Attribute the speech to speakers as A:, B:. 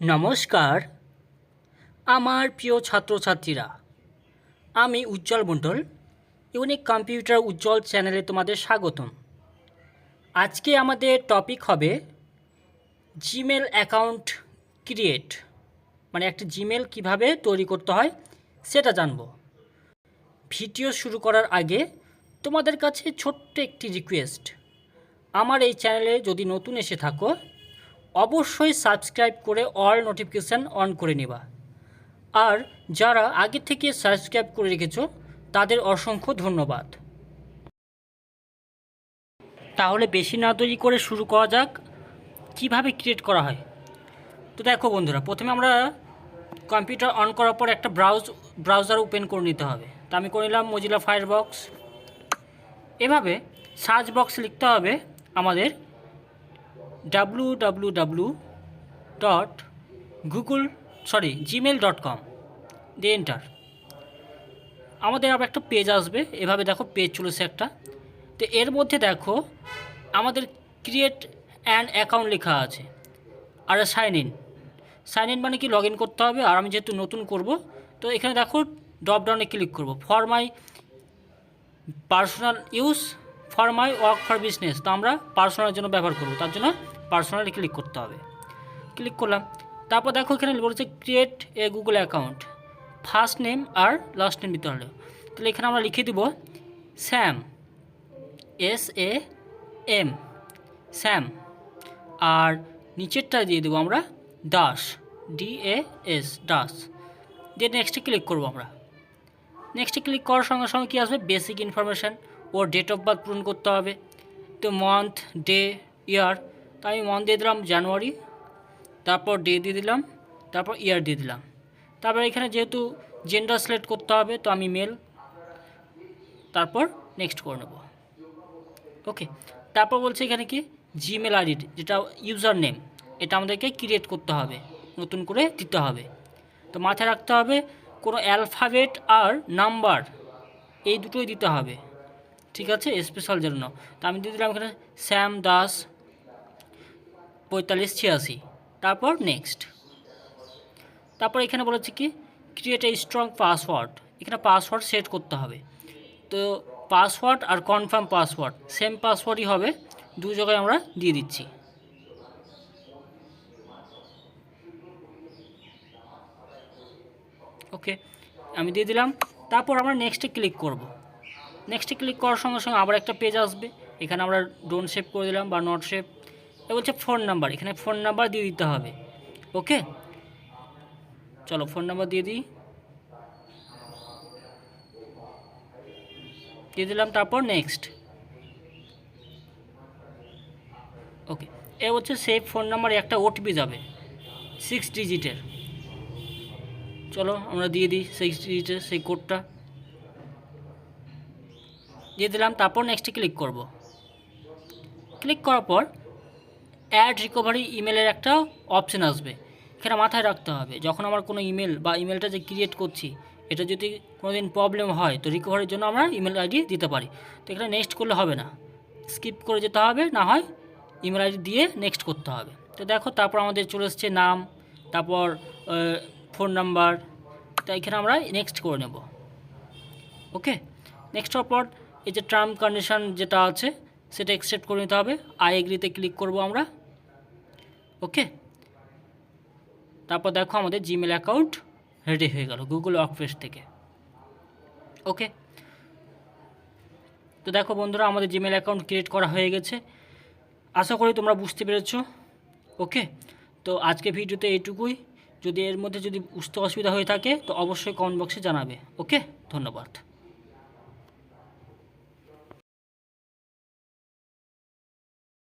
A: নমস্কার। আমার প্রিয় ছাত্রছাত্রীরা, আমি উজ্জ্বল মণ্ডল, ইউনিক কম্পিউটার উজ্জ্বল চ্যানেলে তোমাদের স্বাগতম। আজকে আমাদের টপিক হবে জিমেল অ্যাকাউন্ট ক্রিয়েট মানে একটা জিমেল কীভাবে তৈরি করতে হয় সেটা জানব। ভিডিও শুরু করার আগে তোমাদের কাছে ছোট্ট একটি রিকোয়েস্ট, আমার এই চ্যানেলে যদি নতুন এসে থাকো অবশ্যই সাবস্ক্রাইব করে অল নোটিফিকেশান অন করে নেবা। আর যারা আগে থেকে সাবস্ক্রাইব করে রেখেছো, তাদের অসংখ্য ধন্যবাদ। তাহলে বেশি না তৈরি করে শুরু করা যাক, কীভাবে ক্রিয়েট করা হয়? তো দেখো বন্ধুরা, প্রথমে আমরা কম্পিউটার অন করার পর একটা ব্রাউজ ব্রাউজার ওপেন করে নিতে হবে। তো আমি করে নিলাম মজিলা ফায়ারবক্স এভাবে সার্চ বক্স লিখতে হবে আমাদের W W W dot Google sorry Gmail dot com দিয়ে এন্টার আমাদের আবার একটা পেজ আসবে, এভাবে দেখো পেজ চলেছে একটা। তো এর মধ্যে দেখো আমাদের ক্রিয়েট অ্যান্ড অ্যাকাউন্ট লেখা আছে, আর সাইন ইন সাইন ইন মানে কি? লগ করতে হবে, আর আমি যেহেতু নতুন করব, তো এখানে দেখো ড্রপ ডাউনে ক্লিক করব। For my personal use for my work for business তো আমরা পার্সোনালের জন্য ব্যবহার করব, তার জন্য পার্সোনালি ক্লিক করতে হবে। ক্লিক করলাম, তারপর দেখো এখানে বলছে create a Google account first name R last name দিতে হলো। তাহলে এখানে আমরা লিখে দিব Sam S A M Sam আর নিচেরটা দিয়ে দেবো আমরা Das D A S Das দিয়ে নেক্সটে ক্লিক করব আমরা। নেক্সটে ক্লিক করার সঙ্গে সঙ্গে কী আসবে? বেসিক ইনফরমেশান ওর ডেট অফ বার্থ পূরণ করতে হবে। তো মান্থ ডে ইয়ার তো আমি মান্থ দিয়ে দিলাম জানুয়ারি, তারপর ডে দিয়ে দিলাম, তারপর ইয়ার দিয়ে দিলাম। তারপর এখানে যেহেতু জেন্ডার সিলেক্ট করতে হবে, তো আমি মেল তারপর নেক্সট করে নেব। ওকে তারপর বলছে এখানে কি? জিমেল আইডি যেটা ইউজার নেম এটা আমাদেরকে ক্রিয়েট করতে হবে, নতুন করে দিতে হবে। তো মাথায় রাখতে হবে, কোনো অ্যালফাবেট আর নাম্বার এই দুটোই দিতে হবে। ঠিক আছে স্পেশাল জন্য। তো আমি দিয়ে দিলাম এখানে শ্যাম দাস পঁয়তাল্লিশ, ছিয়াশি। তারপর নেক্সট তারপর এখানে বলেছে কি? ক্রিয়েট এ স্ট্রং পাসওয়ার্ড এখানে পাসওয়ার্ড সেট করতে হবে। তো পাসওয়ার্ড আর কনফার্ম পাসওয়ার্ড সেম পাসওয়ার্ডই হবে। দু জায়গায় আমরা দিয়ে দিচ্ছি। ওকে আমি দিয়ে দিলাম। তারপর আমরা নেক্সটে ক্লিক করব। নেক্সটে ক্লিক করার সঙ্গে সঙ্গে আবার একটা পেজ আসবে। এখানে আমরা ডোন্ট সেভ করে দিলাম বা নট সেভ এ বলছে ফোন নাম্বার এখানে ফোন নাম্বার দিয়ে দিতে হবে। ওকে চলো ফোন নাম্বার দিয়ে দিই। দিয়ে দিলাম, তারপর নেক্সট ওকে এ হচ্ছে সেই ফোন নাম্বার একটা ওটিপি যাবে সিক্স ডিজিটের চলো আমরা দিয়ে দিই সিক্স ডিজিটের সেই কোডটা দিয়ে দিলাম, তারপর নেক্সটে ক্লিক করব। ক্লিক করার পর অ্যাড রিকভারি ইমেলের একটা অপশান আসবে। এখানে মাথায় রাখতে হবে, যখন আমার কোনো ইমেল বা ইমেলটা যে ক্রিয়েট করছি, এটা যদি কোনো দিন প্রবলেম হয়, তো রিকভারির জন্য আমরা ইমেল আইডি দিতে পারি। তো এখানে নেক্সট করলে হবে না। স্কিপ করে যেতে হবে, না হয় ইমেল আইডি দিয়ে নেক্সট করতে হবে। তো দেখো, তারপর আমাদের চলে এসছে নাম, তারপর ফোন নাম্বার তো এখানে আমরা নেক্সট করে নেব। ওকে নেক্সট পর এই যে টার্ম কন্ডিশন যেটা আছে সেটা অ্যাকসেপ্ট করে নিতে হবে। আই এগ্রিতে ক্লিক করব আমরা। ওকে তারপর দেখো আমাদের জিমেল অ্যাকাউন্ট রেডি হয়ে গেল গুগল ওয়ার্কফেস থেকে। ওকে তো দেখো বন্ধুরা, আমাদের জিমেল অ্যাকাউন্ট ক্রিয়েট করা হয়ে গেছে। আশা করি তোমরা বুঝতে পেরেছ। ওকে তো আজকে ভিডিওতে এইটুকুই। যদি এর মধ্যে যদি বুঝতে অসুবিধা হয়ে থাকে, তো অবশ্যই কমেন্ট বক্সে জানাবে। ওকে ধন্যবাদ।